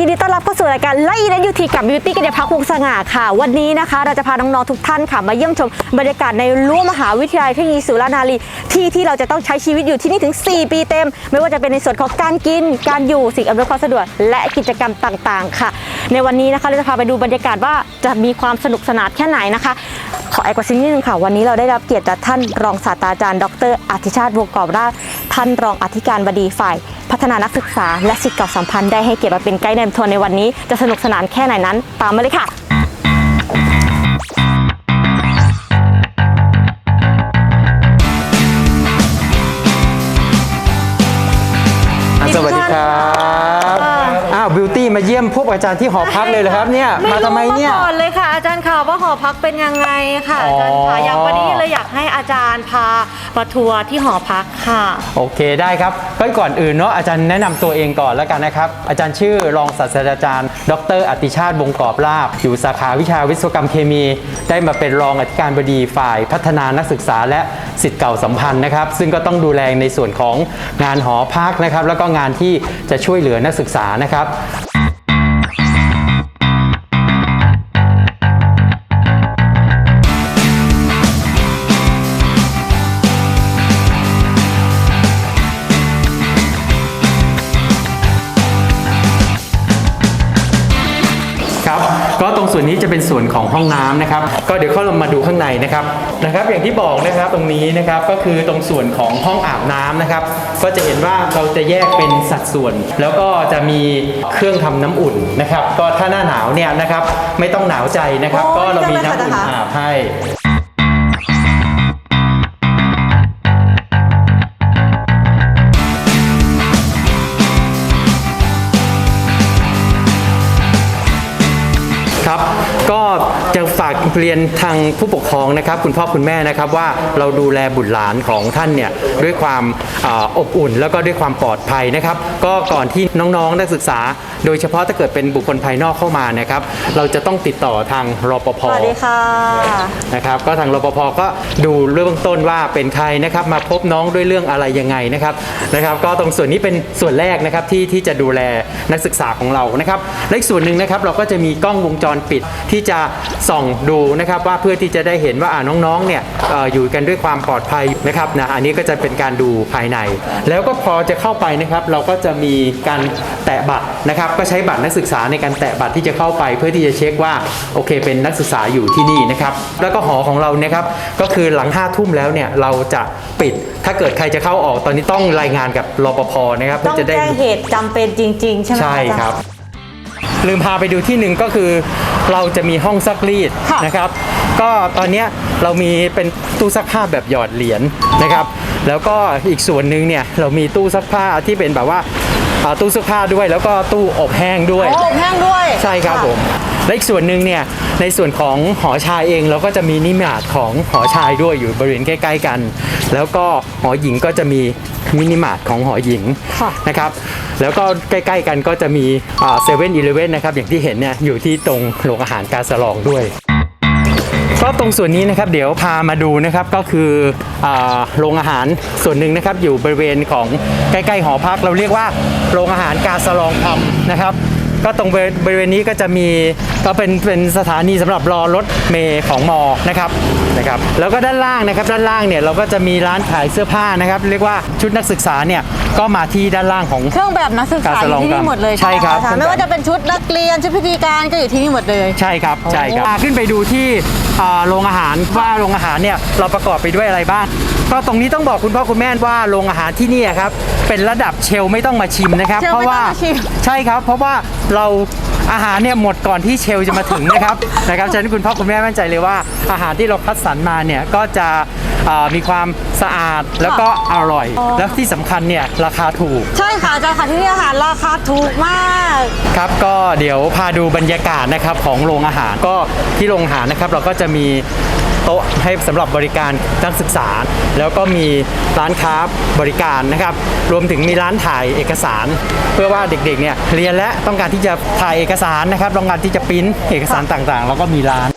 ยินดีต้อนรับเข้าสู่รายการไล่นันยูทีกับบิวตี้กัญญาพักวงสง่าค่ะ วันนี้นะคะ เราจะพาน้องๆทุกท่านค่ะ มาเยี่ยมชมบรรยากาศในรั้วมหาวิทยาลัยเทคโนโลยีสุรานารีที่ที่เราจะต้องใช้ชีวิตอยู่ที่นี่ถึง 4 ปีเต็ม ไม่ว่าจะเป็นในส่วนของการกิน การอยู่สิ่งอำนวยความสะดวกและกิจกรรมต่างๆ ค่ะ ในวันนี้นะคะเราจะพาไปดูบรรยากาศว่าจะมีความสนุกสนานแค่ไหนนะคะ ขอแอกว่าสิ่งนิดนึงค่ะ วันนี้เราได้รับเกียรติจากท่านรองศาสตราจารย์ ดรอธิชาติวงกอบราชท่านรองอธิการบดีฝ่าย พัฒนานักศึกษา และสิทธิเก่าสัมพันธ์ได้ให้เกียรติมาเป็นไกด์นำทัวร์ในวันนี้จะสนุกสนานแค่ไหนนั้น ตามมาเลยค่ะอะสวัสดีครับ มาเยี่ยมพวกอาจารย์ที่หอพักเลยเหรอครับเนี่ยมาทำไมเนี่ยก่อนเลยค่ะ อาจารย์ค่ะว่าหอพักเป็นยังไงค่ะอ๋ออาจารย์ค่ะอย่างวันนี้เลยอยากให้อาจารย์พามาทัวร์ที่หอพักค่ะ โอเคได้ครับก็ก่อนอื่นเนาะอาจารย์แนะนำตัวเองก่อนแล้วกันนะครับ อาจารย์ชื่อรองศาสตราจารย์ ดรอติชาติวงกอบลาบ อยู่สาขาวิชาวิศวกรรมเคมี ได้มาเป็นรองอธิการบดีฝ่ายพัฒนานักศึกษาและสิทธิ์เก่าสัมพันธ์นะครับ ซึ่งก็ต้องดูแลในส่วนของงานหอพักนะครับ แล้วก็งานที่จะช่วยเหลือนักศึกษานะครับครับ ส่วนนี้จะเป็นส่วนของห้องน้ำนะครับ ก็เดี๋ยวเข้าเรามาดูข้างในนะครับนะครับ อย่างที่บอกนะครับตรงนี้นะครับก็คือตรงส่วนของห้องอาบน้ำนะครับ ก็จะเห็นว่าเราจะแยกเป็นสัดส่วน แล้วก็จะมีเครื่องทำน้ำอุ่นนะครับ ก็ถ้าหน้าหนาวเนี่ยนะครับไม่ต้องหนาวใจนะครับ ก็เรามีน้ำอุ่นอาบให้ ก็ จะฝากเรียนทางผู้ปกครองนะครับ คุณพ่อคุณแม่นะครับว่าเราดูแลบุตรหลานของท่านเนี่ยด้วยความอาอบอุ่น แล้วก็ด้วยความปลอดภัยนะครับ ก็ก่อนที่น้องๆนักศึกษา โดยเฉพาะถ้าเกิดเป็นบุคคลภายนอกเข้ามานะครับ เราจะต้องติดต่อทางรปภสวัสดีค่ะนะครับ ก็ทางรปภก็ดูเรื่องต้นว่าเป็นใครนะครับมาพบน้องด้วยเรื่องอะไรยังไงนะครับนะครับ ก็ตรงส่วนนี้เป็นส่วนแรกนะครับที่ที่จะดูแลนักศึกษาของเรานะครับและอีกส่วนหนึ่งนะครับเราก็จะมีกล้องวงจรปิดที่จะส่องดูนะครับว่าเพื่อที่จะได้เห็นว่าอ่าน้องๆเนี่ยเอ่ออยู่กันด้วยความปลอดภัยนะครับนะอันนี้ก็จะเป็นการดูภายใน แล้วก็พอจะเข้าไปนะครับ เราก็จะมีการแตะบัตรนะครับ ก็ใช้บัตรนักศึกษาในการแตะบัตรที่จะเข้าไป เพื่อที่จะเช็คว่าโอเค เป็นนักศึกษาอยู่ที่นี่นะครับ แล้วก็หอของเราเนี่ยครับก็คือหลัง5้าทุ่มแล้วเนี่ยเราจะปิด ถ้าเกิดใครจะเข้าออกตอนนี้ต้องรายงานกับรปภนะครับต้องเพื่อจะได้แจ้งเหตุจำเป็นจริง ๆ ใช่ไหมใช่อาจาย์ครับ ลืมพาไปดูที่หนึ่งก็คือ เราจะมีห้องซักรีดค่ะ นะครับ ก็ตอนเนี้ยเรามีเป็นตู้ซักผ้าแบบหยอดเหรียญนะครับ แล้วก็อีกส่วนหนึ่งเนี่ยเรามีตู้ซักผ้าที่เป็นแบบว่าอ่าตู้เสื้อผ้าด้วย แล้วก็ตู้อบแห้งด้วย โอ้แห้งด้วย ใช่ครับะผม และอีกส่วนหนึ่งเนี่ย ในส่วนของหอชายเองเราก็จะมีนิมิตของหอชายด้วยอยู่บริเวณใกล้ ๆ กัน แล้วก็หอหญิงก็จะมีมินิมาร์ทของหอหญิงค่ะนะครับ แล้วก็ใกล้ ๆ กันก็จะมีเซเว่นอีเลฟเว่นนะครับ อย่างที่เห็นเนี่ยอยู่ที่ตรงโรงอาหารกาสลองด้วยก็ตรงส่วนนี้นะครับเดี๋ยวพามาดูนะครับก็คืออาโรงอาหารส่วนหนึ่งนะครับอยู่บริเวณของใกล้ ๆ หอพักเราเรียกว่าโรงอาหารกาสลองคำนะครับ ก็ตรงบริเวณนี้ก็จะมีก็เป็นเป็นสถานีสำหรับรอรถเมย์ของมอนะครับนะครับ แล้วก็ด้านล่างนะครับด้านล่างเนี่ยเราก็จะมีร้านขายเสื้อผ้านะครับ เรียกว่าชุดนักศึกษาเนี่ยก็มาที่ด้านล่างของเครื่องแบบนักศึกษาการอสลองยู่ที่นี่หมดเลยใช่ครับไหมะอาจาย์ไม่ว่าจะเป็นชุดนักเรียนชุดพิธีการก็อยู่ที่นี่หมดเลย ใช่ครับใช่ครับขึ้นไปดูที่อ่าโรงอาหารว่าโรงอาหารเนี่ยเราประกอบไปด้วยอะไรบ้างก็ตรงนี้ต้องบอกคุณพ่อคุณแม่ว่าโรงอาหารที่เนี่ยครับเป็นระดับเชลไม่ต้องมาชิมนะครับเชลเพราะว่าไม่ต้องมาชิมใช่ครับเพราะว่า เราอาหารเนี่ยหมดก่อนที่เชลจะมาถึงนะครับ นะครับฉะนั้นคุณพ่อคุณแม่มั่นใจเลยว่าอาหารที่เราคัดสรรมาเนี่ยก็จะอ่ามีความสะอาดแล้วก็อร่อย แล้วที่สำคัญเนี่ยราคาถูก ใช่ค่ะอาจารย์ค่ะที่นี่อาหารราคาถูกมาก ครับก็เดี๋ยวพาดูบรรยากาศนะครับของโรงอาหารก็ที่โรงอาหารนะครับเราก็จะมี โต๊ะให้สำหรับบริการนักศึกษา แล้วก็มีร้านค้าบริการนะครับ รวมถึงมีร้านถ่ายเอกสาร เพื่อว่าเด็กๆเนี่ยเรียนและต้องการที่จะถ่ายเอกสารนะครับต้องการที่จะปริ้นเอกสารต่างๆ แล้วก็มีร้าน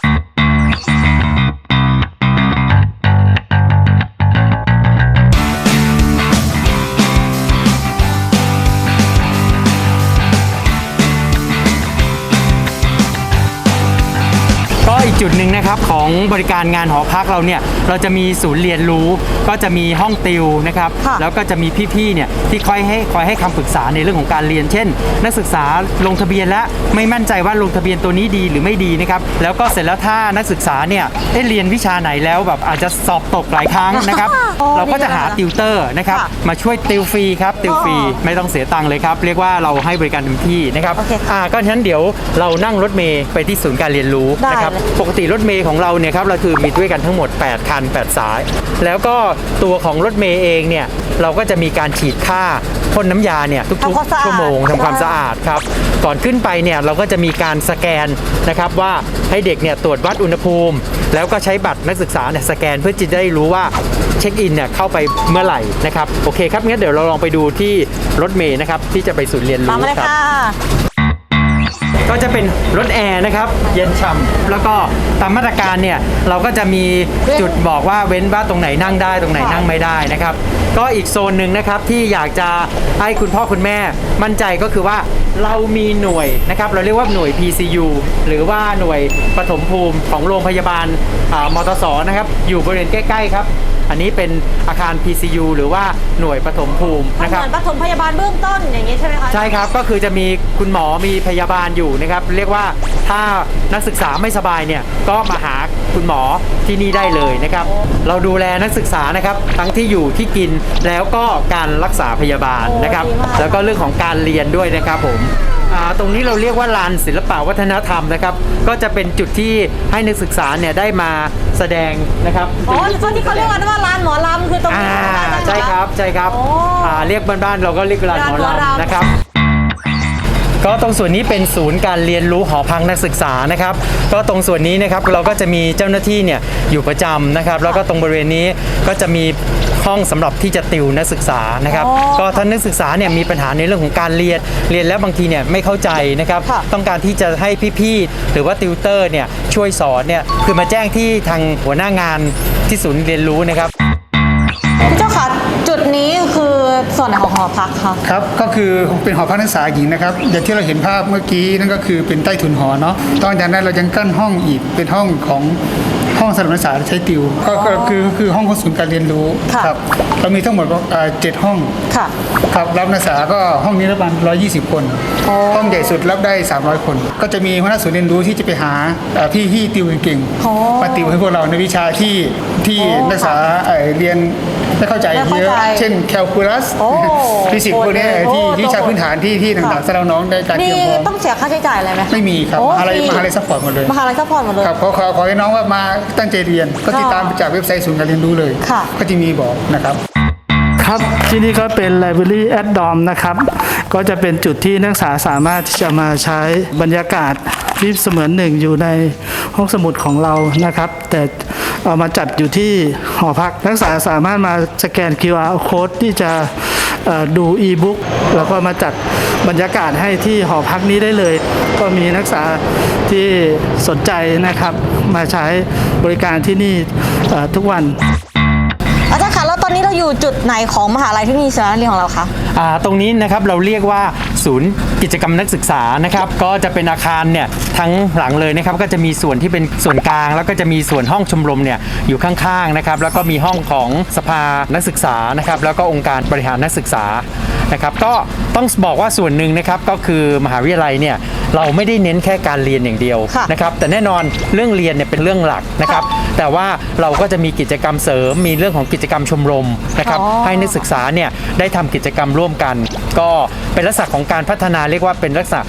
จุดหนึ่งนะครับของบริการงานหอพักเราเนี่ยเราจะมีศูนย์เรียนรู้ ก็จะมีห้องติวนะครับค่ะแล้วก็จะมีพี่ๆเนี่ยที่คอยให้คอยให้คำปรึกษาในเรื่องของการเรียน เช่น นักศึกษาลงทะเบียนแล้วไม่มั่นใจว่าลงทะเบียนตัวนี้ดีหรือไม่ดีนะครับแล้วก็เสร็จแล้วถ้านักศึกษาเนี่ยได้เรียนวิชาไหนแล้วแบบอาจจะสอบตกหลายครั้งนะครับอ๋อเราก็จะหาดีเลยนะติวเตอร์นะครับค่ะมาช่วยติวฟรีครับติวฟรี อ๋อไม่ต้องเสียตังค์เลยครับ เรียกว่าเราให้บริการเต็มที่นะครับโอเคค่ะอ่าก็ฉะนั้นเดี๋ยวเรานั่งรถเมย์ไปที่ศูนย์การเรียนรู้ได้นะครับเลย ปกติรถเมย์ของเราเนี่ยครับเราคือมีด้วยกันทั้งหมด 8 คัน 8 สาย แล้วก็ตัวของรถเมย์เองเนี่ยเราก็จะมีการฉีดค่าพ่นน้ำยาเนี่ยทุกทำความสะอาดๆชั่วโมงทำความสะอาดครับ ก่อนขึ้นไปเนี่ยเราก็จะมีการสแกนนะครับว่าให้เด็กเนี่ยตรวจวัดอุณหภูมิ แล้วก็ใช้บัตรนักศึกษาเนี่ยสแกนเพื่อจะได้รู้ว่าเช็คอินเนี่ยเข้าไปเมื่อไหร่นะครับโอเคครับงั้นเดี๋ยวเราลองไปดูที่รถเมย์นะครับที่จะไปศูนย์เรียนรู้ตามมาเลยครับ ค่ะ ก็จะเป็นรถแอร์นะครับ เย็นฉ่ำแล้วก็ตามมาตรการเนี่ยเราก็จะมีจุดบอกว่าเว้นว่าตรงไหนนั่งได้ตรงไหนนั่งไม่ได้นะครับ ก็อีกโซนหนึ่งนะครับที่อยากจะให้คุณพ่อคุณแม่มั่นใจก็คือว่าเรามีหน่วยนะครับเราเรียกว่าหน่วย PCU หรือว่าหน่วยปฐมภูมิของโรงพยาบาลอ่ามตสนะครับอยู่บริเวณใกล้ๆครับอันนี้เป็นอาคาร PCU หรือว่าหน่วยปฐมภูมิมันนะเหครับมือนปฐมพยาบาลเบื้องต้นอย่างนี้ใช่ไหมคะ ใช่ครับ ก็คือจะมีคุณหมอมีพยาบาลอยู่นะครับ เรียกว่าถ้านักศึกษาไม่สบายเนี่ยก็มาหา คุณหมอที่นี่ได้เลยนะครับ เราดูแลนักศึกษานะครับ ทั้งที่อยู่ที่กินแล้วก็การรักษาพยาบาลโอ้นะครับดีมากแล้วก็เรื่องของการเรียนด้วยนะครับผมอ่าตรงนี้เราเรียกว่าลานศิลปะวัฒนธรรมนะครับ ก็จะเป็นจุดที่ให้นักศึกษาเนี่ยได้มาแสดงนะครับอ๋อส่วนที่เขาเรียกกันว่าร้านหมอลำคือตรงอ่านี้ใช่ครับใช่ครับโอ้อ่าเรียกบ้านๆเราก็เรียกร้านหมอร้านหมอลำลำนะครับ ก็ตรงส่วนนี้เป็นศูนย์การเรียนรู้หอพักนักศึกษานะครับ ก็ตรงส่วนนี้นะครับเราก็จะมีเจ้าหน้าที่เนี่ยอยู่ประจำนะครับ แล้วก็ตรงบริเวณนี้ก็จะมีห้องสำหรับที่จะติวนักศึกษานะครับอ๋อก็ถ้านักศึกษาเนี่ยมีปัญหาในเรื่องของการเรียนเรียนแล้วบางทีเนี่ยไม่เข้าใจนะครับค่ะต้องการที่จะให้พี่ๆหรือว่าติวเตอร์เนี่ยช่วยสอนเนี่ยคือมาแจ้งที่ทางหัวหน้างานที่ศูนย์เรียนรู้นะครับพี่เจ้าค่ะจุดนี้คือ ส่วนไหนของหอพักคะครับก็คือเป็นหอพักนักศึกษาหญิงนะครับอย่างที่เราเห็นภาพเมื่อกี้นั่นก็คือเป็นใต้ถุนหอเนาะตอนจากนั้นเรายังกั้นห้องอีกเป็นห้องของห้องสำหรับนักศึกษาใช้ติวก็ก็คือคือห้องของศูนย์การเรียนรู้ค่ะครับเรามีทั้งหมดเอ่อเจ็ดห้องค่ะครับรับนักศึกษาก็ห้องนี้รับประมาณ120 คน อ๋อ ห้องใหญ่สุดรับได้ 300 คน ก็จะมีหัวหน้าศูนย์เรียนรู้ที่จะไปหาเอ่อพี่ที่ติวเก่งอ๋อ ๆมาติวให้พวกเราในวิชาที่ ที่อ๋อนักศึกษาเอ่อเรียนไม่เข้าใจไม่เข้าเยอะ ใจเช่นแคลคูลัสโอ้ฟิสิกส์พวกเนี้ยโอ้ที่ที่วิชาโอ้พื้นฐานที่ที่ต่างๆสำหรับน้องในการมีเตรียมพร้อม ต้องเสียค่าใช้จ่ายอะไรไหมไม่มีครับโอ้มหาลัยฟรีมหาลัยซัพพอร์ตหมดเลย มหาลัยซัพพอร์ตหมดเลย ครับขอขอขอให้น้องว่ามาตั้งใจเรียน ก็ติดตามจากเว็บไซต์ศูนย์การเรียนรู้เลย ค่ะ ก็จะมีบอกนะครับ ครับที่นี่ก็เป็น Library at Dom นะครับ ก็จะเป็นจุดที่นักศึกษาสามารถที่จะมาใช้บรรยากาศที่เสมือนหนึ่งอยู่ในห้องสมุดของเรานะครับ แต่เอามาจัดอยู่ที่หอพัก นักศึกษาสามารถมาสแกน QR code ที่จะเอ่อดู e-book แล้วก็มาจัดบรรยากาศให้ที่หอพักนี้ได้เลย ก็มีนักศึกษาที่สนใจนะครับ มาใช้บริการที่นี่ทุกวันอาจารย์คะแล้วตอนนี้เราอยู่จุดไหนของมหาลัยเทคโนโลยีสารสนเทศของเราคะ อ่าตรงนี้นะครับเราเรียกว่าศูนย์กิจกรรมนักศึกษานะครับก็จะเป็นอาคารเนี่ยทั้งหลังเลยนะครับก็จะมีส่วนที่เป็นส่วนกลาง แล้วก็จะมีส่วนห้องชมรมเนี่ยอยู่ข้างๆนะครับแล้วก็มีห้องของสภานักศึกษานะครับแล้วก็องค์การบริหารนักศึกษานะครับก็ต้องบอกว่าส่วนหนึ่งนะครับก็คือมหาวิทยาลัยเนี่ยเราไม่ได้เน้นแค่การเรียนอย่างเดียวค่ะนะครับแต่แน่นอนเรื่องเรียนเนี่ยเป็นเรื่องหลักนะครับแต่ว่าเราก็จะมีกิจกรรมเสริมมีเรื่องของกิจกรรมชมรมนะครับอ๋อให้นักศึกษาเนี่ยได้ทำกิจกรรมร่วมกัน ก็เป็นลักษณะของการพัฒนาเรียกว่าเป็นลักษณะ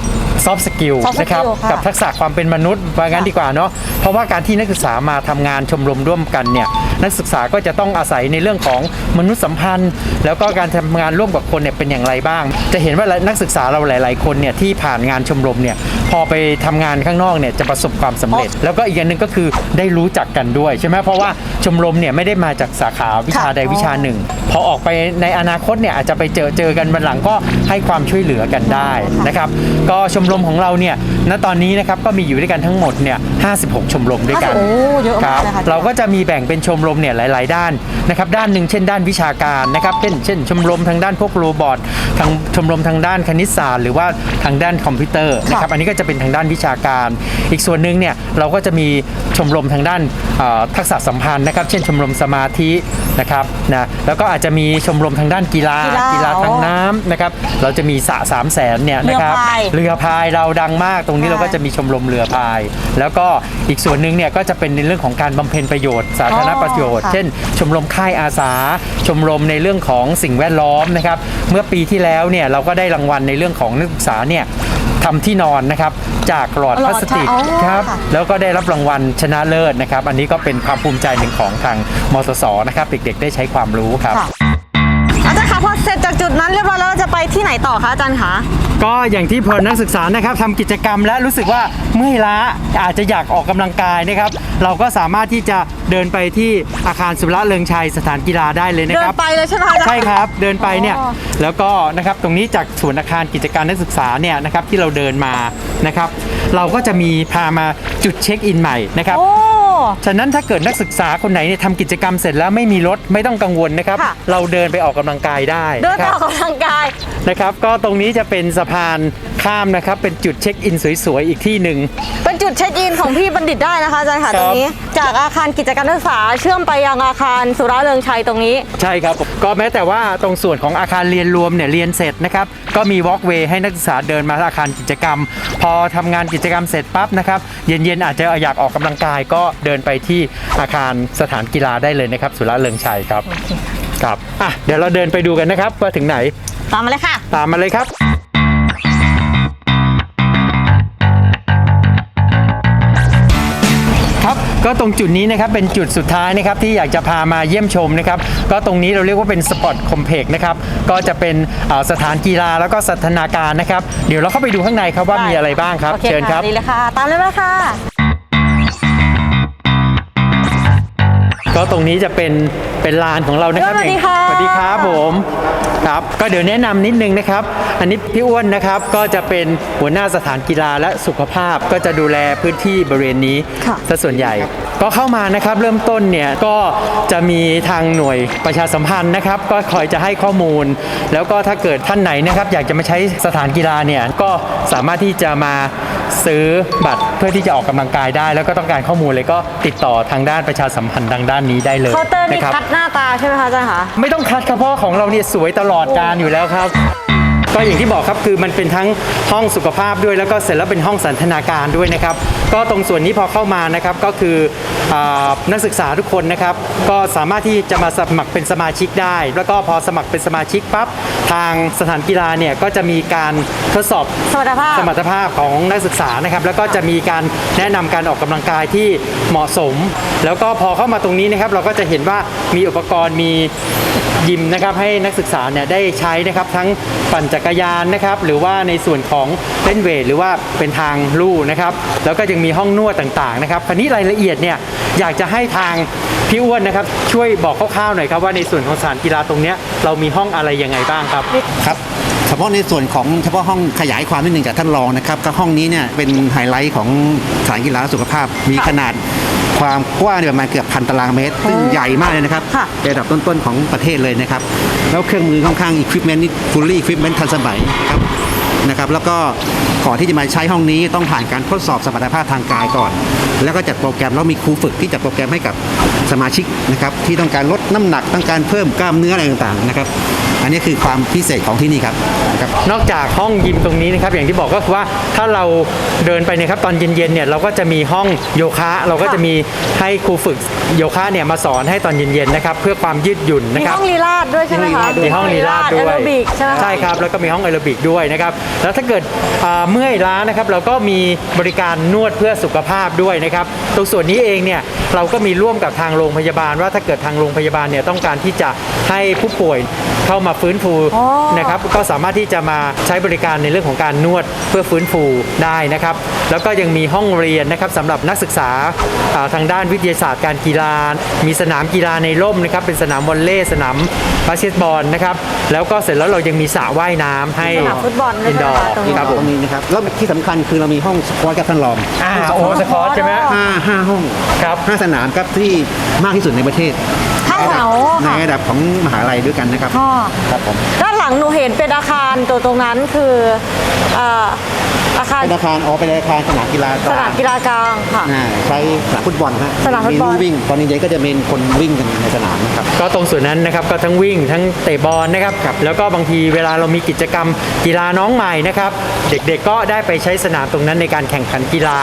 soft skill soft skill นะครับ ค่ะกับทักษะความเป็นมนุษย์ว่างั้นดีกว่าเนาะเพราะว่าการที่นักศึกษามาทำงานชมรมร่วมกันเนี่ยนักศึกษาก็จะต้องอาศัยในเรื่องของมนุษยสัมพันธ์ แล้วก็การทำงานร่วมกับคนเนี่ยเป็นอย่างไรบ้าง จะเห็นว่านักศึกษาเราหลาย ๆ คนเนี่ยที่ผ่านงานชมรมเนี่ยพอไปทำงานข้างนอกเนี่ยจะประสบความสำเร็จ แล้วก็อีกอย่างหนึ่งก็คือได้รู้จักกันด้วยใช่ไหมเพราะว่าชมรมเนี่ยไม่ได้มาจากสาขาวิชาค่ะใดวิชาหนึ่ง พอออกไปในอนาคตเนี่ยอาจจะไปเจอเจอกันวันหลังก็ให้ความช่วยเหลือกันได้นะครับก็ชมรมของเราเนี่ยณตอนนี้นะครับก็มีอยู่ด้วยกันทั้งหมดเนี่ย56 ชมรมด้วยกันโอ้เยอะคมารักบเลยค่ะ เราก็จะมีแบ่งเป็นชมรมเนี่ยหลาย ๆ ด้านนะครับด้านหนึ่งเช่นด้านวิชาการนะครับเช่นเช่นชมรมทางด้านพวกโรบอททางชมรมทางด้านคณิตศาสตร์ หรือว่าทางด้านคอมพิวเตอร์นะครับอันนี้ก็จะจะเป็นทางด้านวิชาการ อีกส่วนหนึ่งเนี่ยเราก็จะมีชมรมทางด้านเอ่อทักษะสัมพันธ์นะครับ เช่นชมรมสมาธินะครับนะแล้วก็อาจจะมีชมรมทางด้านกีฬากีฬาทางน้ำนะครับเราจะมีสระสามแสนเนี่ยนะครับเรือพายเรือพายเราดังมาก ตรงนี้ใช่เราก็จะมีชมรมเรือพาย แล้วก็อีกส่วนหนึ่งเนี่ยก็จะเป็นในเรื่องของการบำเพ็ญประโยชน์ สาธารณประโยชน์อ๋อค่ะเช่น ชมรมค่ายอาสา ชมรมในเรื่องของสิ่งแวดล้อมนะครับเมื่อปีที่แล้วเนี่ยเราก็ได้รางวัลในเรื่องของนักศึกษาเนี่ย ทำที่นอนนะครับจากหลอดหลพอดลาสติกอ๋อครับค่ะ แล้วก็ได้รับรางวัลชนะเลิศนะครับ อันนี้ก็เป็นความภูมิใจหนึ่งของทางมสสนะครับเด็กๆได้ใช้ความรู้ครับ ค่ะ นั้นเรียบร้อยแล้วเราจะไปที่ไหนต่อคะอาจารย์คะก็อย่างที่พอนักศึกษานะครับทำกิจกรรมและรู้สึกว่าเมื่อยล้าอาจจะอยากออกกำลังกายนะครับ เราก็สามารถที่จะเดินไปที่อาคารสุระเริงชัยสถานกีฬาได้เลยนะเดิคนรับ ไปเลยใช่ไหมคะอาจารย์ใช่ครับเดินไปเนี่ยอ๋อแล้วก็นะครับตรงนี้จากส่วนอาคารกิจการนักศึกษาเนี่ยนะครับที่เราเดินมานะครับ เราก็จะมีพามาจุดเช็คอินใหม่นะครับ โอ้ ฉะนั้นถ้าเกิดนักศึกษาคนไหนเนี่ยทำกิจกรรมเสร็จแล้วไม่มีรถไม่ต้องกังวลนะครับ ค่ะ เราเดินไปออกกำลังกายได้เดินไปคอรัอบกกำลังกาย นะครับ ก็ตรงนี้จะเป็นสะพาน ข้ามนะครับ เป็นจุดเช็คอินสวยๆ อีกที่หนึ่ง เป็นจุดเช็คอินของพี่บัณฑิตได้นะคะอาจารย์ค่ะครับ ตรงนี้ จากอาคารกิจการนักศึกษาเชื่อมไปยังอาคารสุราเริงชัยตรงนี้ ใช่ครับก็แม้แต่ว่าตรงส่วนของอาคารเรียนรวมเนี่ยเรียนเสร็จนะครับ ก็มีวอล์กเวย์ให้นักศึกษาเดินมาอาคารกิจกรรม พอทำงานกิจกรรมเสร็จปั๊บนะครับ เย็นๆ อาจจะอยากออกกำลังกายก็เดินไปที่อาคารสถานกีฬาได้เลยนะครับ สุรเริงชัยครับครับอะเดี๋ยวเราเดินไปดูกันนะครับว่าถึงไหนตามมาเลยค่ะ ตามมาเลยครับ ก็ตรงจุดนี้นะครับเป็นจุดสุดท้ายนะครับที่อยากจะพามาเยี่ยมชมนะครับก็ตรงนี้เราเรียกว่าเป็นสปอร์ตคอมเพล็กซ์นะครับก็จะเป็นเอ่อสถานกีฬาแล้วก็สันทนาการนะครับเดี๋ยวเราเข้าไปดูข้างในครับว่ามีอะไรบ้างครับโอเคเชิญครับดีเลยค่ะตามเลยไหมค่ะก็ตรงนี้จะเป็นเป็นลานของเรานะครับสวัสดีค่ะสวัสดีครับผม ครับก็เดี๋ยวแนะนำนิดนึงนะครับ อันนี้พี่อ้วนนะครับก็จะเป็นหัวหน้าสถานกีฬาและสุขภาพก็จะดูแลพื้นที่บริเวณนี้ค่ะซะส่วนใหญ่ ก็เข้ามานะครับเริ่มต้นเนี่ยก็จะมีทางหน่วยประชาสัมพันธ์นะครับ ก็คอยจะให้ข้อมูล แล้วก็ถ้าเกิดท่านไหนนะครับ อยากจะมาใช้สถานกีฬาเนี่ยก็สามารถที่จะมาซื้อบัตรเพื่อที่จะออกกำลังกายได้ แล้วก็ต้องการข้อมูลเลยก็ติดต่อทางด้านประชาสัมพันธ์ทางด้านนี้ได้เลยเคาน์เตอร์นี่นะครับคัดหน้าตาใช่ไหมคะอาจารย์คะไม่ต้องคัดครับเพราะว่าของเราเนี่ยสวยตลลอดการอยู่แล้วครับ ก็อย่างที่บอกครับคือมันเป็นทั้งห้องสุขภาพด้วย แล้วก็เสร็จแล้วเป็นห้องสันทนาการด้วยนะครับ ก็ตรงส่วนนี้พอเข้ามานะครับก็คืออานักศึกษาทุกคนนะครับ ก็สามารถที่จะมาสมัครเป็นสมาชิกได้ แล้วก็พอสมัครเป็นสมาชิกปั๊บทางสถานกีฬาเนี่ยก็จะมีการทดสอบสมรรถภาพสมรรถภาพของนักศึกษานะครับ แล้วก็จะมีการแนะนำการออกกำลังกายที่เหมาะสม แล้วก็พอเข้ามาตรงนี้นะครับ เราก็จะเห็นว่ามีอุปกรณ์มียิมนะครับให้นักศึกษาเนี่ยได้ใช้นะครับทั้งปั่นจักรยานนะครับหรือว่าในส่วนของเล่นเวทหรือว่าเป็นทางลู่นะครับแล้วก็ยังมีห้องนวดต่างๆนะครับคราวนี้รายละเอียดเนี่ยอยากจะให้ทางพี่อ้วนนะครับช่วยบอกคร่าวๆหน่อยครับว่าในส่วนของสถานกีฬาตรงเนี้ยเรามีห้องอะไรยังไงบ้างครับครับเฉพาะในส่วนของเฉพาะห้องขยายความนิดหนึ่งจากท่านรองนะครับก็ห้องนี้เนี่ยเป็นไฮไลท์ของสถานกีฬาสุขภาพมีขนาด ความกว้างเนี่ยประมาณเกือบพันตารางเมตร ซึ่งใหญ่มากเลยนะครับค่ะเป็นระดับต้นๆของประเทศเลยนะครับ แล้วเครื่องมือค่อนข้างอุปกรณ์นี่ fully equipment ทันสมัยครับนะครับ แล้วก็ก่อนที่จะมาใช้ห้องนี้ต้องผ่านการทดสอบสมรรถภาพทางกายก่อน แล้วก็จัดโปรแกรมแล้วมีครูฝึกที่จัดโปรแกรมให้กับสมาชิกนะครับที่ต้องการลดน้ำหนักต้องการเพิ่มกล้ามเนื้ออะไรต่างๆนะครับ อันนี้คือความพิเศษของที่นี่ครับนะครับ นอกจากห้องยิมตรงนี้นะครับอย่างที่บอกก็คือว่าถ้าเราเดินไปเนะครับตอนเย็นๆเนี่ยเราก็จะมีห้องโยคะเราก็จะมีให้ครูฝึกโยคะเนี่ยมาสอนให้ตอนเย็นๆนะครับเพื่อความยืดหยุ่นมีนะครับ ห้องลีลาดด้วยใช่ไหมคะมีห้องลีลาดด้วยแอโรบิกใช่ไหมคะ ใช่ครับ แล้วก็มีห้องแอโรบิกด้วยนะครับ แล้วถ้าเกิดอ่าเมื่อยล้านะครับ เราก็มีบริการนวดเพื่อสุขภาพด้วยนะครับ ตรงส่วนนี้เองเนี่ยเราก็มีร่วมกับทางโรงพยาบาลว่าถ้าเกิดทางโรงพยาบาลเนี่ยต้องการที่จะ ให้ผู้ป่วยเข้ามาฟื้นฟูอ๋อ นะครับก็สามารถที่จะมาใช้บริการในเรื่องของการนวดเพื่อฟื้นฟูได้นะครับ แล้วก็ยังมีห้องเรียนนะครับสำหรับนักศึกษาอ่าทางด้านวิทยาศาสตร์การกีฬา มีสนามกีฬาในร่มนะครับเป็นสนามวอลเลย์สนามบาสเกตบอลนะครับแล้วก็เสร็จแล้วเรายังมีสระว่ายน้ำให้สนามฟุตบอลด้วยอินดอร์ใช่ไหมคะตรงนี้ ครับตผรม งนี้นะครับ แล้วที่สำคัญคือเรามีห้องสควอตกับท่านรองอ่าโอสคอร์ใช่ไหม ห้าห้าห้องครับ ห้าสนามครับที่มากที่สุดในประเทศ ห้าเสาในค่ะ ระดับของมหาลัยด้วยกันนะครับอ๋อครับผม ด้านหลังหนูเห็นเป็นอาคารตัวตรงนั้นคือเอ่อ อาคาร เป็นอาคารอ๋อเป็นอาคารสนามกีฬากสลางนามกีฬากลางค่ะ อ่าใช้สนามฟุตบอลฮะสนามฟุตบอลมีลู่วิ่ง ตอนเย็นๆก็จะมีคนวิ่งกันในสนามครับ ก็ตรงส่วนนั้นนะครับก็ทั้งวิ่งทั้งเตะบอลนะครับ แล้วก็บางทีเวลาเรามีกิจกรรมกีฬาน้องใหม่นะครับ เด็กๆก็ได้ไปใช้สนามตรงนั้นในการแข่งขันกีฬา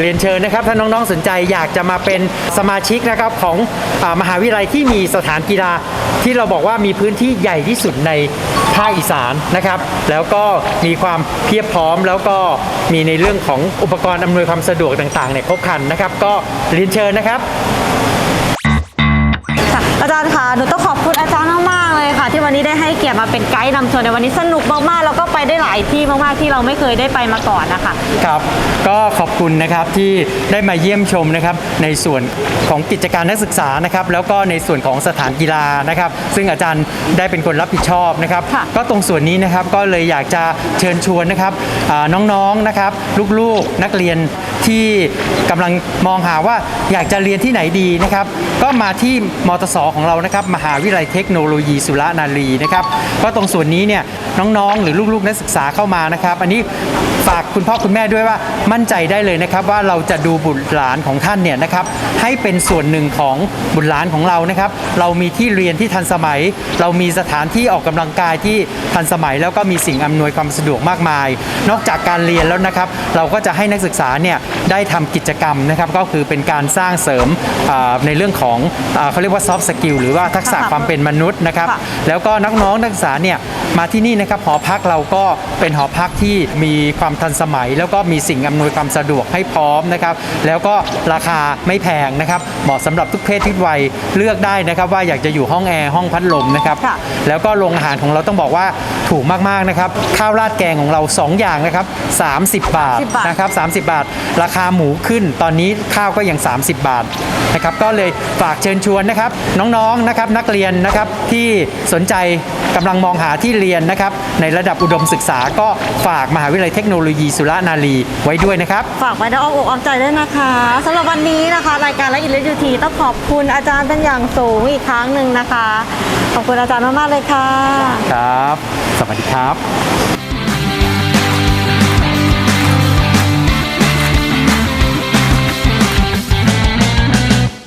เรียนเชิญนะครับถ้าน้องๆสนใจอยากจะมาเป็นสมาชิกนะครับของอามหาวิทยาลัยที่มีสถานกีฬา ที่เราบอกว่ามีพื้นที่ใหญ่ที่สุดในภาคอีสานนะครับ แล้วก็มีความเพียบพร้อมแล้วก็มีในเรื่องของอุปกรณ์อำนวยความสะดวกต่างๆเนี่ยครบครันนะครับ ก็เรียนเชิญนะครับ ค่ะอาจารย์คะหนูต้องขอบคุณอา วันนี้ได้ให้เกียรติมาเป็นไกด์นำทัวร์ในวันนี้สนุกมากๆแล้วก็ไปได้หลายที่มากๆที่เราไม่เคยได้ไปมาก่อนนะคะ ครับ ก็ขอบคุณนะครับที่ได้มาเยี่ยมชมนะครับในส่วนของกิจการนักศึกษานะครับแล้วก็ในส่วนของสถานกีฬานะครับ ซึ่งอาจารย์ได้เป็นคนรับผิดชอบนะครับ ค่ะ ก็ตรงส่วนนี้นะครับก็เลยอยากจะเชิญชวนนะครับอ่าน้องๆนะครับลูกๆนักเรียนที่กำลังมองหาว่าอยากจะเรียนที่ไหนดีนะครับ ก็มาที่มตสของเรานะครับมหาวิทยาลัยเทคโนโลยีสุรนารีนะครับก็ตรงส่วนนี้เนี่ยน้องๆ หรือลูกๆนักศึกษาเข้ามานะครับอันนี้ฝากคุณพ่อคุณแม่ด้วยว่ามั่นใจได้เลยนะครับว่าเราจะดูบุตรหลานของท่านเนี่ยนะครับให้เป็นส่วนหนึ่งของบุตรหลานของเรานะครับเรามีที่เรียนที่ทันสมัย เรามีสถานที่ออกกำลังกายที่ทันสมัย แล้วก็มีสิ่งอำนวยความสะดวกมากมาย นอกจากการเรียนแล้วนะครับเราก็จะให้นักศึกษาเนี่ยได้ทำกิจกรรมนะครับก็คือเป็นการสร้างเสริมอ่าในเรื่องของอาเขาเรียกว่า soft skill หรือว่าทักษะค่ะความเป็นมนุษย์นะครับค่ะแล้วก็น้องๆนักศึกษาเนี่ยมาที่นี่นะครับหอพักเราก็เป็นหอพักที่มีความทันสมัย แล้วก็มีสิ่งอำนวยความสะดวกให้พร้อมนะครับ แล้วก็ราคาไม่แพงนะครับ เหมาะสำหรับทุกเพศทุกวัยเลือกได้นะครับว่าอยากจะอยู่ห้องแอร์ห้องพัดลมนะครับค่ะแล้วก็โรงอาหารของเราต้องบอกว่าถูกมากๆนะครับข้าวราดแกงของเรา 2 อย่างนะครับ30บาท30 บาทนะครับ30 บาท ราคาหมูขึ้นตอนนี้ข้าวก็ยัง 30 บาทนะครับก็เลยฝากเชิญชวนนะครับน้องๆนะครับนักเรียนนะครับที่สนใจกำลังมองหาที่เรียนนะครับ ในระดับอุดมศึกษาก็ฝากมหาวิทยาลัยเทคโนโลยีสุรนารีไว้ด้วยนะครับ ฝากไว้ในอ้อมอกอ้อมใจด้วยนะคะสำหรับวันนี้นะคะ รายการและอินเลยูทีต้องขอบคุณอาจารย์เป็นอย่างสูงอีกครั้งหนึ่งนะคะ ขอบคุณอาจารย์มากๆเลยค่ะ ครับ สวัสดีครับ